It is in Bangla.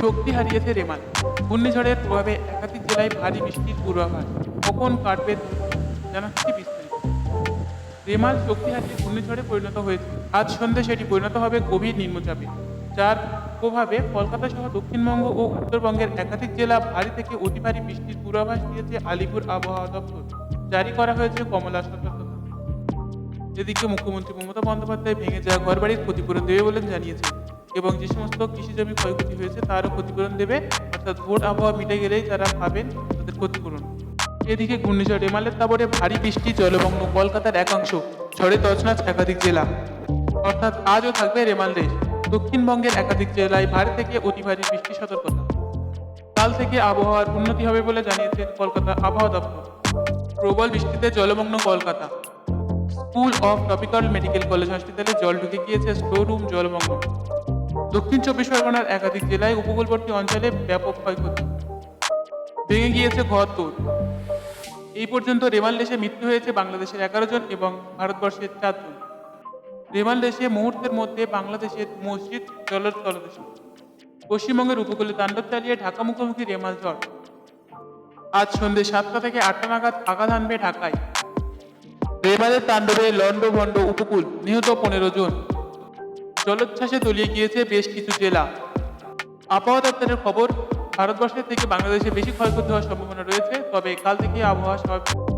শক্তি হারিয়েছে রেমাল। ঘূর্ণিঝড়ের প্রভাবে একাধিক জেলায় ভারী বৃষ্টির পূর্বাভাস। কখন কাটবে জানাচ্ছি বিস্তারিত? রেমাল শক্তি হারিয়ে ঘূর্ণিঝড়ে পরিণত হয়েছে। আজ সন্ধ্যে সেটি পরিণত হবে গভীর নিম্নচাপে, যার প্রভাবে কলকাতা সহ দক্ষিণবঙ্গ ও উত্তরবঙ্গের একাধিক জেলা ভারী থেকে অতি ভারী বৃষ্টির পূর্বাভাস দিয়েছে আলিপুর আবহাওয়া দপ্তর। জারি করা হয়েছে কমলা সতর্কতা। এদিকে মুখ্যমন্ত্রী মমতা বন্দ্যোপাধ্যায় ভেঙে যাওয়া ঘরবাড়ির ক্ষতিপূরণ দেবে বলে জানিয়েছে। এবং যে সমস্ত কৃষি জমি ক্ষয়ক্ষতি হয়েছে তারও ক্ষতিপূরণ দেবে, অর্থাৎ ভোট আবহাওয়া মিটে গেলেই তারা পাবেন তাদের ক্ষতিপূরণ। এদিকে ঘূর্ণিঝড় রেমালের তাবরে ভারী বৃষ্টি জলমগ্ন কলকাতার একাংশ ঝড়ে তছনছ একাধিক জেলা। অর্থাৎ আজও থাকবে রেমাল দেশ দক্ষিণবঙ্গের একাধিক জেলায় ভারী থেকে অতি ভারী বৃষ্টি সতর্কতা। কাল থেকে আবহাওয়ার উন্নতি হবে বলে জানিয়েছেন কলকাতা আবহাওয়া দপ্তর। প্রবল বৃষ্টিতে জলমগ্ন Kolkata. School of tropical medical college হসপিটালে জল ঢুকে গিয়েছে স্টোররুম জলমগ্ন। দক্ষিণ চব্বিশ পরগনার একাধিক জেলায় উপকূলবর্তী অঞ্চলে ব্যাপক ক্ষয়ক্ষতি। ভেঙে গিয়েছে ঘর তোর। এই পর্যন্ত রেমাল দেশে মৃত্যু হয়েছে বাংলাদেশের এগারো জন এবং ভারতবর্ষের চারজন রেমাল দেশে মুহূর্তের মধ্যে বাংলাদেশের মসজিদ, জলের তলদেশে। পশ্চিমবঙ্গের উপকূলে তাণ্ডব চালিয়ে ঢাকা মুখোমুখি রেমাল ঝড়। আজ সন্ধ্যে সাতটা থেকে আটটা নাগাদ আঘাত আনবে ঢাকায়। রেমালের তাণ্ডবে লন্ডভন্ড উপকূল, নিহত পনেরো জন। জলোচ্ছ্বাসে তলিয়ে গিয়েছে বেশ কিছু জেলা। আবহাওয়া দপ্তরের খবর, ভারতবর্ষের থেকে বাংলাদেশে বেশি ক্ষয়ক্ষতি হওয়ার সম্ভাবনা রয়েছে, তবে কাল থেকে আবহাওয়া স্বাভাবিক।